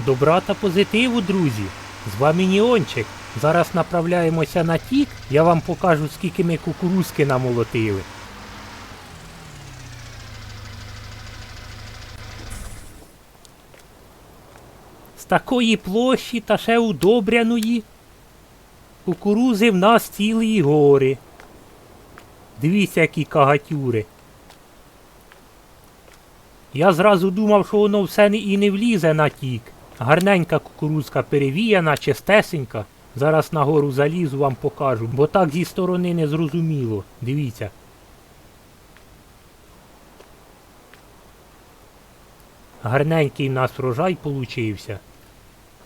Добра та позитиву, друзі! З вами Ніончик. Зараз направляємося на тік, я вам покажу, скільки ми кукурузки намолотили. З такої площі та ще удобряної. Кукурузи в нас цілі гори. Дивіться, які кагатюри. Я зразу думав, що воно все і не влізе на тік. Гарненька кукурузка перевіяна, чистесенька. Зараз нагору залізу вам покажу, бо так зі сторони не зрозуміло. Дивіться. Гарненький в нас врожай получився.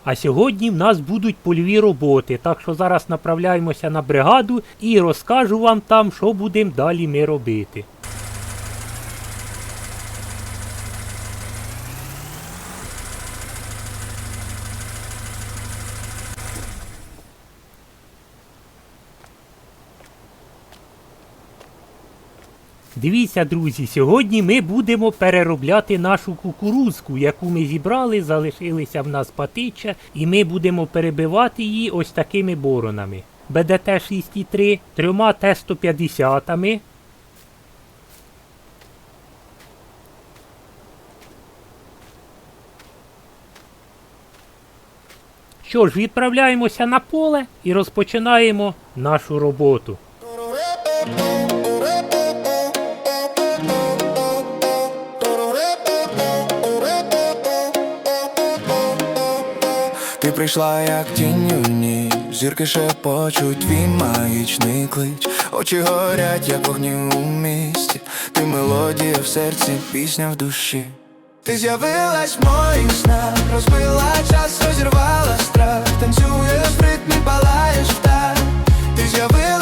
А сьогодні в нас будуть польові роботи, так що зараз направляємося на бригаду і розкажу вам там, що будемо далі ми робити. Дивіться, друзі, сьогодні ми будемо переробляти нашу кукурузку, яку ми зібрали, залишилися в нас патича, і ми будемо перебивати її ось такими боронами. БДТ 6,3, трьома Т-150. Що ж, відправляємося на поле і розпочинаємо нашу роботу. Прийшла як тінь у ніч. Зірки шепочуть твій магічний клич. Очі горять, як вогні у місті. Ти мелодія в серці, пісня в душі. Ти з'явилась в моїх снах Розбила час, розірвала страх. Танцюєш в ритмі, палаєш в так, Ти з'явилась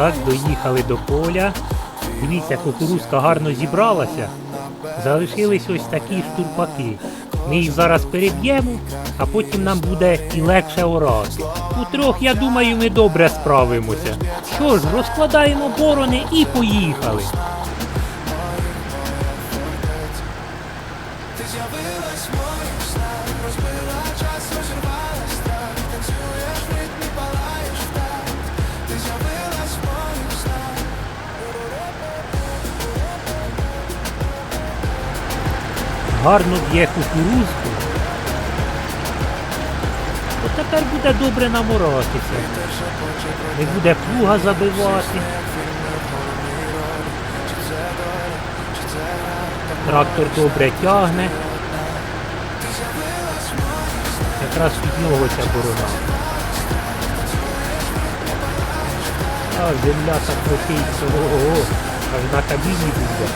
Так, доїхали до поля. Дивіться, кукурузка гарно зібралася. Залишились ось такі штурпаки. Ми їх зараз переб'ємо, а потім нам буде і легше орати. У трьох, я думаю, ми добре справимося. Що ж, розкладаємо борони і поїхали. Гарно б'є кукурузку. От тепер буде добре наморатися. Не буде плуга забивати. Трактор добре тягне. Якраз під нього ця борона. А, земля так крутиться, ого, аж на кабіні буде.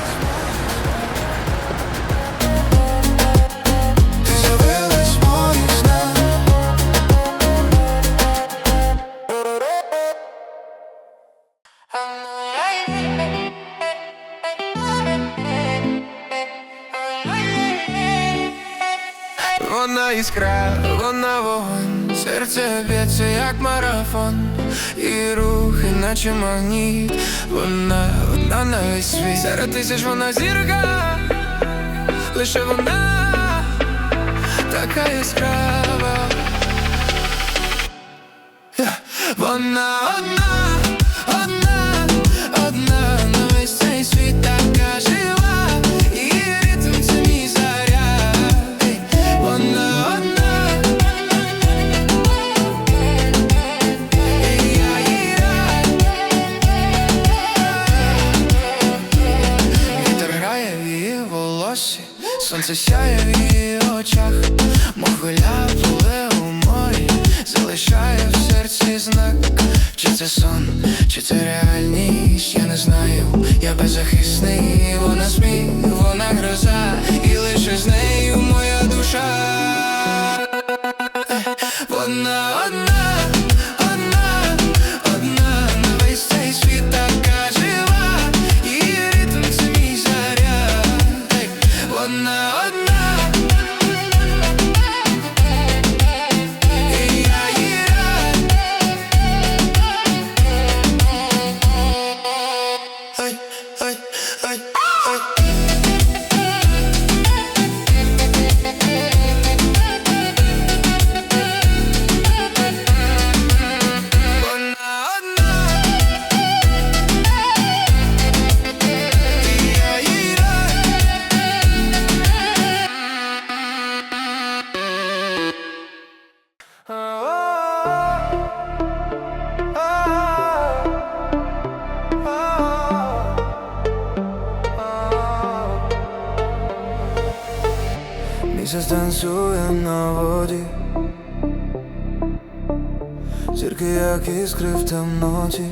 Іскра, вона вогонь, серце б'ється як марафон, і рухи, наче магніт, вона, вона на весь світ. Серед тисяч вона зірка, лише вона така яскрава. Вона одна, волосі, сонце сяє в її очах, мохвиля пливе у морі, залишає в серці знак. Чи це сон, чи це реальність, я не знаю, я беззахисний, вона сміх, вона гроза, і лише з нею моя душа. Вона Місяць танцює на воді, зірки, як іскри в темноті.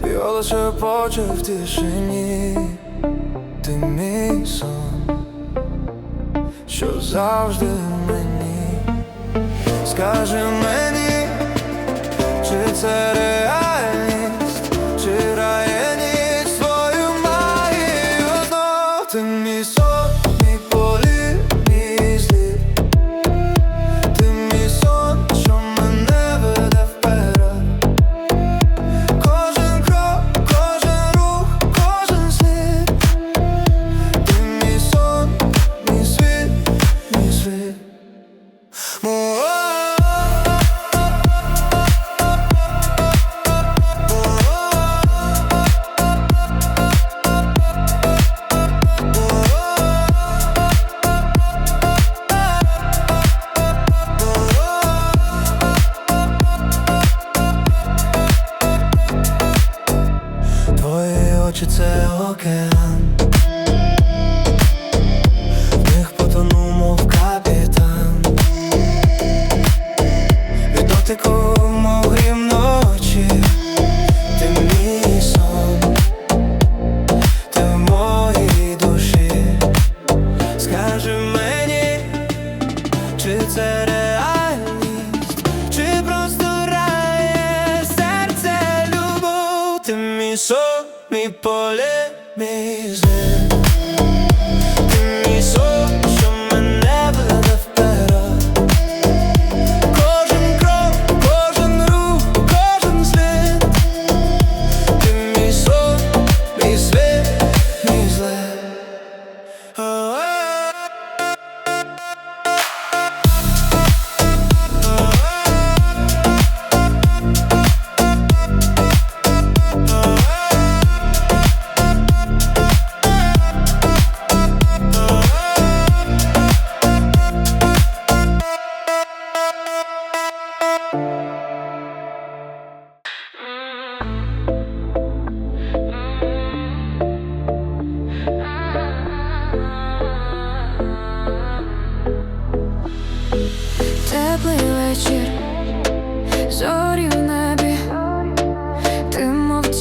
Твій голос шепоче в тишині, ти мій сон, що завжди мені, скажи мені, чи це реальність, чи рає ніч свою знов. Ти мій сон, океан. В них потону, мов капітан. Від дотику, мов грім ночі Ти мій сон Ти в моїй душі. Скажи мені, чи це реальність, чи просто рає серце любов, ти мій сон, мій поле,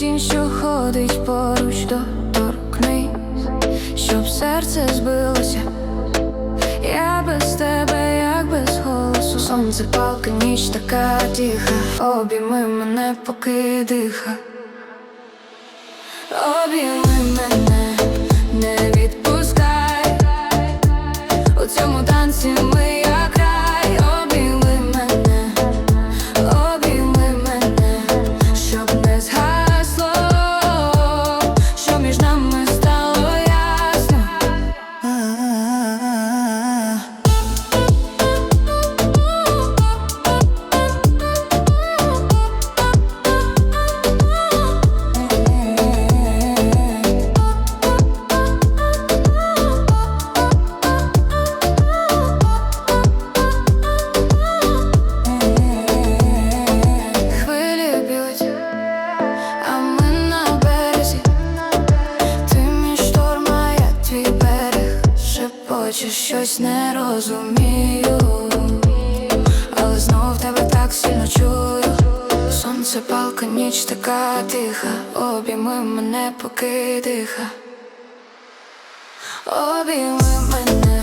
тінь, що ходить поруч, доторкнись, щоб серце збилося. Я без тебе, як без голосу. Сонце палка, ніч така тиха. Обійми мене, поки диха. Обійми Шепоче щось не розумію, але знов тебе так сильно чую. Сонце палка, ніч така тиха. Обійми мене, поки диха. Обійми мене,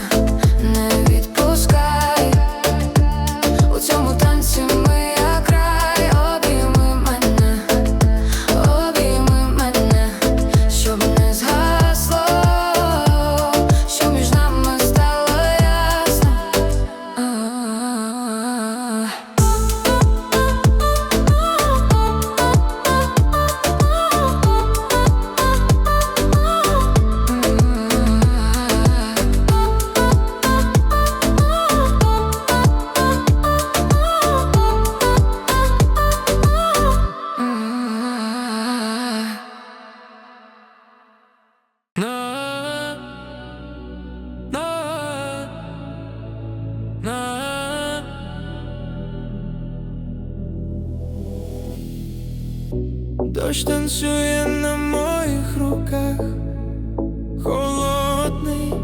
Дощ танцює на моїх руках, холодний,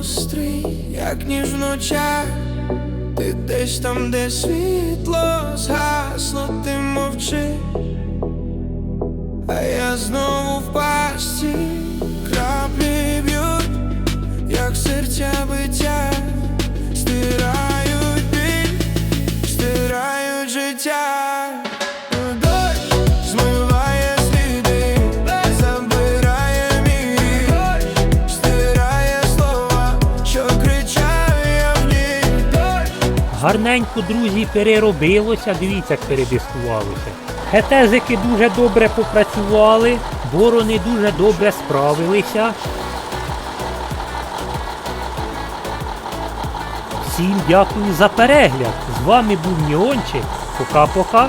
острий, як ніж в ночах. Ти десь там, де світло згасло, ти мовчи, а я знову Гарненько, друзі, переробилося, дивіться, як передискувалося. Хетезики дуже добре попрацювали, борони дуже добре справилися. Всім дякую за перегляд. З вами був Ніончик. Пока-пока.